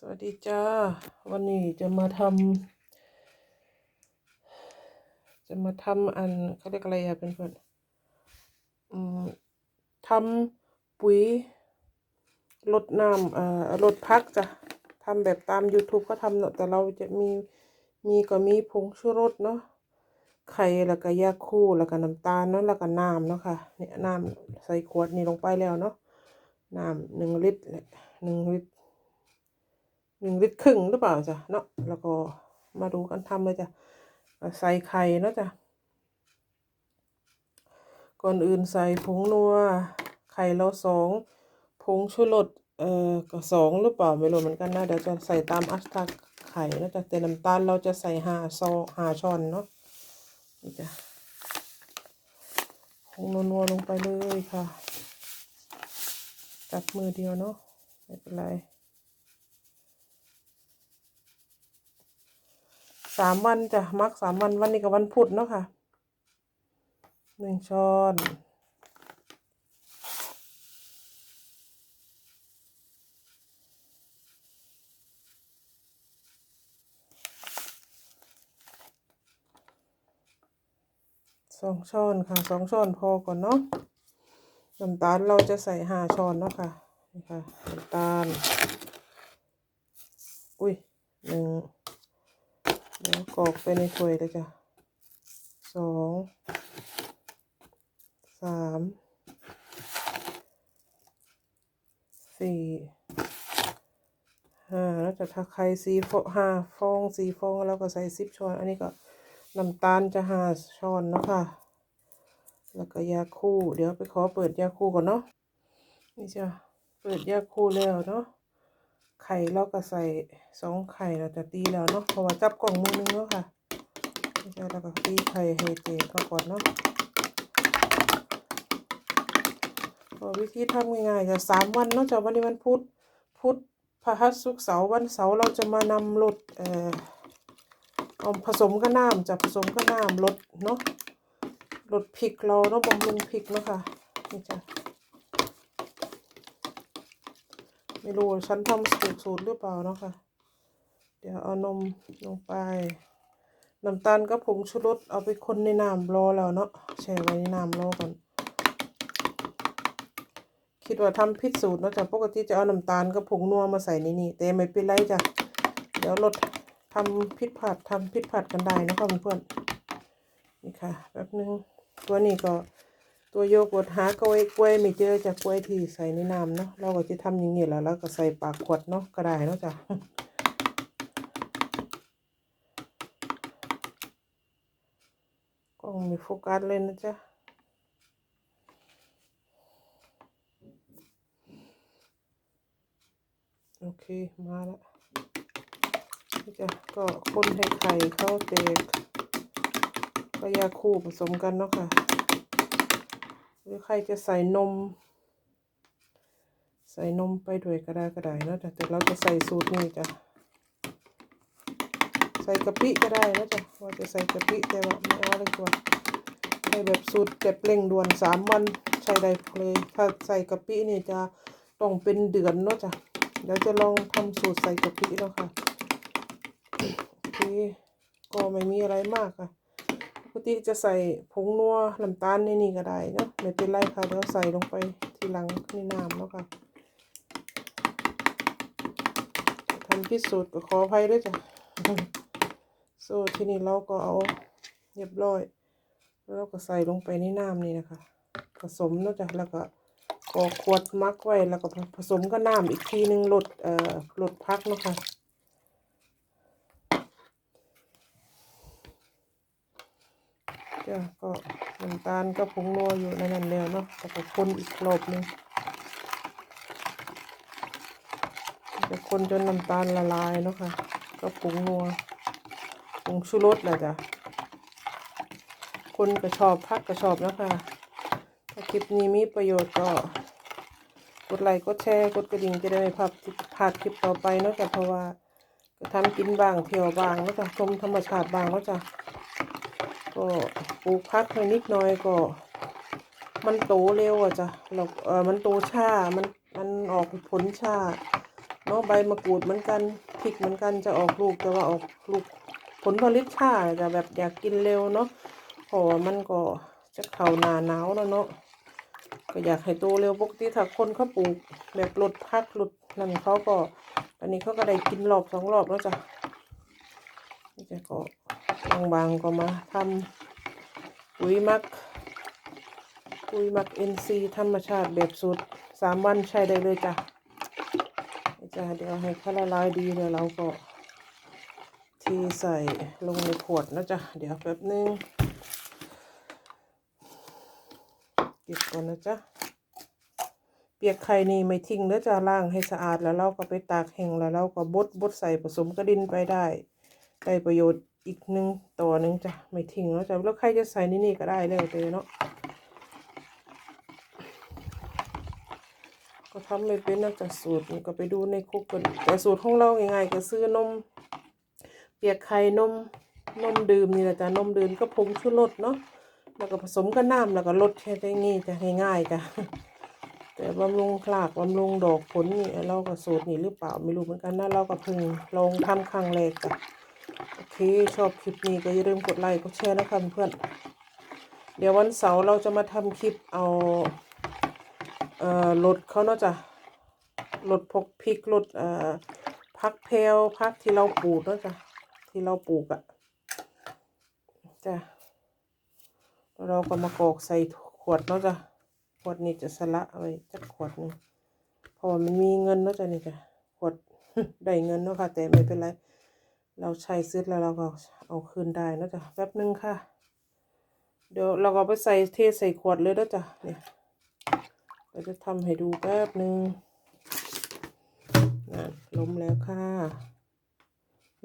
สวัสดีจ้า วันนี้จะมาทำจะมาทำอันเขาเรียกอะไรอะเป็นเพื่อนอืมทำปุ๋ยลดน้ำเอ่อลดพักจ้ะทำแบบตาม YouTube ก็ทำเนอะแต่เราจะมีมีก็มีผงชูรสเนาะไข่แล้วก็ยาคูแล้วก็น้ำตาลเนาะแล้วก็น้ำเนาะค่ะเนี่ยน้ำใส่ขวดนี่ลงไปแล้วเนาะน้ำหนึ่งลิตรหนึ่งลิตร หนึ่งลิตรครึ่งหรือเปล่าจ้ะเนาะแล้วก็มาดูกันทำเลยจ้ะใส่ไข่เนาะจ้ะก่อนอื่นใส่ผงนัวไข่เราสองผงชูรสเอ่อก็สองหรือเปล่าไม่รู้เหมือนกันนะเดี๋ยวจะใส่ตามอัตราไข่นะจ๊ะแต่น้ำตาลเราจะใส่ห้าซอห้าช้อนเนาะนี่จ้ะผงนัวลงไปเลยค่ะจับมือเดียวเนาะไม่เป็นไร สามวันจ้ะมักสามวันวันนี้กับวันพุธเนาะค่ะหนึ่งช้อนสองช้อนค่ะสองช้อนพอก่อนเนาะน้ำตาลเราจะใส่ห้าช้อนเนาะค่ะนี่ค่ะน้ำตาล อุ้ยหนึ่ง แล้วกรอกไปในถ้วยเลยจ้ะสองสามสี่ห้าแล้วจะถ้าใครสีฟองห้าฟองสีฟองแล้วก็ใส่สิบช้อน อันนี้ก็น้ำตาลจะห้าช้อนเนาะค่ะ แล้วก็ยาคูเดี๋ยวไปขอเปิดยาคูก่อนเนาะนี่จ้ะเปิดยาคูแล้วเนาะ ไข่เราก็ใส่สองไข่เราจะตีแล้วเนาะเพราะว่าจับกล่องมือนึงแล้วค่ะเราก็ตีไข่ให้เตะเขาก่อนเนาะวิธีทำง่ายๆจะสามวันเนาะจากวันนี้วันพุธพุธพฤหัสศุกร์เสาร์วันเสาร์เราจะมานำรดเอ่อเอาผสมกับน้ำจะผสมกับน้ำรดเนาะรดพริกเราเนาะบำรุงพริกเนาะค่ะนี่จ้ะ ไม่รู้ฉันทำสูตรสูตรหรือเปล่าเนาะค่ะ เดี๋ยวเอานมลงไป น้ำตาลกับผงชูรสเอาไปคนในน้ำรอแล้วเนาะแช่ไว้ในน้ำรอก่อน คิดว่าทำผิดสูตรเนาะจ้ะปกติจะเอาน้ำตาลกับผงนัวมาใส่ในนี่แต่ไม่เป็นไรจ้ะ เดี๋ยวลดทำผิดพลาดทำผิดพลาดกันได้นะคะเพื่อนๆนี่ค่ะแป๊บนึงตัวนี้ก็ ตัวโยกดหากล้วยกล้วยไม่เจอจากกล้วยที่ใส่ในน้ำเนาะเราก็จะทำอย่างนี้แล้วแล้วก็ใส่ปากขวดเนาะก็ได้เนาะจ้ะกล้องมีโฟกัสเลยนะจ๊ะโอเคมาแล้วนี่จ้ะก็คนให้ไข่เข้าเตกก็ยาคู่ผสมกันเนาะค่ะ หรือใครจะใส่นม ใส่นมไปด้วยก็ได้ก็ได้นะแต่เราจะใส่สูตรนี้จ้ะใส่กะปิก็ได้นะจ๊ะว่าจะใส่กะปิแต่ว่าไม่เอาเลยตัวใส่แบบสูตรแบบเร่งด่วนสามวันใช้ได้เลย ถ้าใส่กะปินี่จะต้องเป็นเดือนเนาะจ้ะเดี๋ยวจะลองทำสูตรใส่กะปิแล้วค่ะโอเคก็ไม่มีอะไรมากค่ะ ปกติจะใส่ผงนัวน้ำตาลในนี่ก็ได้เนาะไม่เป็นไรค่ะเดี๋ยวใส่ลงไปทีหลังในน้ำแล้วค่ะทำพิสูจน์ก็ขออภัยด้วยจ้ะโซ่ที่นี้เราก็เอาเรียบร้อย แล้วเราก็ใส่ลงไปในน้ำนี่นะคะ ผสมเนาะจ้ะแล้วก็กอขวดมักไว้แล้วก็ผสมกับน้ำอีกทีนึงลดเอ่อลดพักเนาะค่ะ จ้ะก็น้ำตาลก็ผงนัวอยู่ในนั้นแล้วเนาะแต่ก็คนอีกรอบหนึงจะคนจนน้ำตาลละลายเนาะค่ะ ก็ผงนัวผงชูรสแหละจ้ะคนก็ชอบพักก็ชอบนะคะถ้าคลิปนี้มีประโยชน์ก็ กดไลค์กดแชร์กดกระดิ่งจะได้ไม่พลาดพลาดคลิปต่อไปเนาะจ้ะเพราะว่าก็ทำกินบางเที่ยวบางเนาะจ้ะชมธรรมชาติบางเนาะจ้ะ ก็ปลูกพักไปนิดหน่อยก็ มันโตเร็วอะจ้ะเราเออมันโตช้ามันมันออกผลช้าเนาะใบมะกรูดเหมือนกันพริกเหมือนกันจะออกลูกแต่ว่าออกลูกผลผลิตช้าจะแบบอยากกินเร็วเนาะเพราะว่ามันก็จะเข้าหนาหนาวแล้วเนาะก็อยากให้โตเร็วปกติถ้าคนเขาปลูกแบบลดพักลดนั่นเขาก็ อันนี้เขาก็ได้กินรอบสองรอบแล้วจ้ะนี่จะก็ บางๆก็มาทำปุ๋ยมักปุ๋ยมัก NC ธรรมชาติแบบสูตรสามวันใช้ได้เลยจ้ะจ้ะเดี๋ยวให้เขาละลายดีเดี๋ยวเราก็ทีใส่ลงในขวดนะจ๊ะ เดี๋ยวแป๊บนึงเก็บก่อนนะจ๊ะ เปียกไข่นี่ไม่ทิ้งเด้อจะล้างให้สะอาดแล้วเราก็ไปตากแห้งแล้วเราก็บดบดใส่ผสมกระดินไปได้ ได้ประโยชน์ อีกหนึ่งต่อหนึ่งจ้ะไม่ทิ้งแล้วจ้ะแล้วใครจะใส่นี่นี่ก็ได้แล้วแต่เนาะก็ทำไม่เป็นนอกจากสูตรก็ไปดูในคุกกันแต่สูตรของเราง่ายๆก็ซื้อนม เปียกไข่นมนมดื่มนี่แหละจ้ะนมดื่มก็ผงชูรสเนาะแล้วก็ผสมกับน้ำแล้วก็ลดแค่ได้งี้จะง่ายๆจ้ะแต่บำรุงคลากบำรุงดอกผลนี่เราก็สูตรนี่หรือเปล่าไม่รู้เหมือนกันนะเราก็เพิ่งลองทำครั้งแรกจ้ะ โอเคชอบคลิปนี้ก็อย่าลืมกดไลค์กดแชร์นะคะเพื่อนเดี๋ยววันเสาร์เราจะมาทำคลิปเอาเอ่อรถเขาเนาะจ้ะรถพกพริกรถเอ่อพักเพลวพักที่เราปลูกเนาะจ้ะที่เราปลูกอะจ้ะแล้วเราก็มากรอกใส่ขวดเนาะจ้ะขวดนี้จะสละเอาไว้จักขวดหนึ่งเพราะว่ามันมีเงินเนาะจ้ะนี่จ้ะขวดได้เงินเนาะค่ะแต่ไม่เป็นไร เราใช้ซื้อแล้วเราก็เอาคืนได้นะจ้ะแป๊บนึงค่ะ เดี๋ยวเราก็ไปใส่เทใส่ขวดเลยนะจ้ะเนี่ยเราจะทำให้ดูแป๊บหนึ่งนะล้มแล้วค่ะ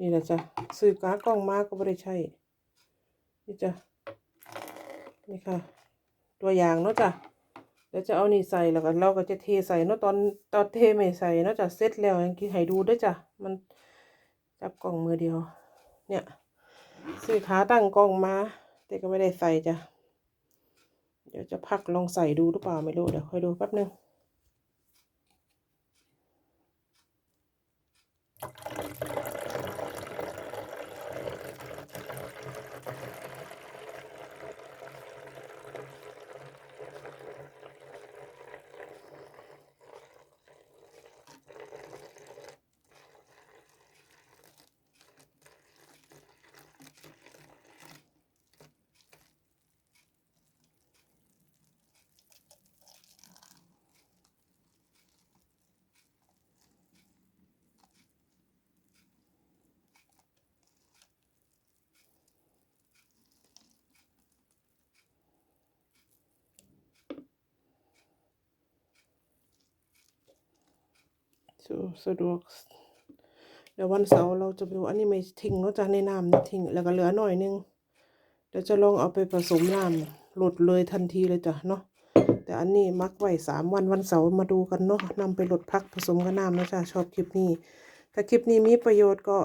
นี่แหละจ้ะซื้อกากล้องมาก็ไม่ได้ใช่นี่จ้ะนี่ค่ะ ตัวอย่างเนาะจ้ะเดี๋ยวจะเอานี่ใส่แล้วก็เราก็จะเทใส่เนาะตอนตอนเทไม่ใส่เนาะจ้ะเสร็จแล้วยังกินให้ดูด้วยจ้ะมัน จับกล่องมือเดียว เนี่ยซื้อขาตั้งกล่องมา แต่ก็ไม่ได้ใส่จ้ะ เดี๋ยวจะพักลองใส่ดูหรือเปล่าไม่รู้ เดี๋ยวค่อยดูแป๊บนึง สะสะดวก เดี๋ยววันเสาร์เราจะไปดูอันนี้ไม่ทิ้งเนาะจ้ะในน้ำทิ้งแล้วก็เหลือหน่อยนึงเดี๋ยวจะลองเอาไปผสมน้ำหลดเลยทันทีเลยจ้ะเนาะแต่อันนี้มักไว้สามวันวันเสาร์มาดูกันเนาะนำไปหลดพักผสมกับน้ำนะจ๊ะชอบคลิปนี้ถ้าคลิปนี้มีประโยชน์ก็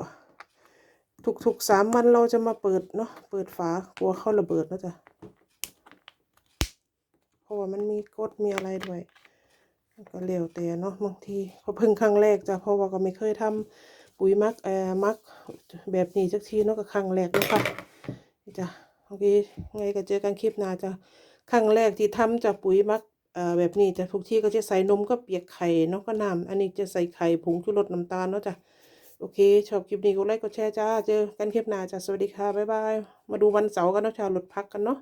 ทุกๆสามวันเราจะมาเปิดเนาะเปิดฝากลัวเข้าระเบิดนะจ๊ะเพราะว่ามันมีกดมีอะไรด้วย ก็เร็วแต่เนาะบางทีก็เพิ่งครั้งแรกจ้ะเพราะว่าก็ไม่เคยทำปุ๋ยมักเอ่อมักแบบนี้สักทีเนาะก็ครั้งแรกนะค่ะจ้ะโอเคไงก็เจอกันคลิปหน้าจ้ะครั้งแรกที่ทำจากปุ๋ยมักเอ่อแบบนี้จะทุกที่ก็จะใส่นมก็เปียกไข่เนาะก็น้ำอันนี้จะใส่ไข่ผงชูรสน้ำตาลเนาะจ้ะโอเค ชอบคลิปนี้ก็ไลค์กดแชร์จ้า เจอกันคลิปหน้าจ้ะ สวัสดีค่ะ บ๊ายบาย มาดูวันเสาร์กันเนาะชาวรถพักกันเนาะ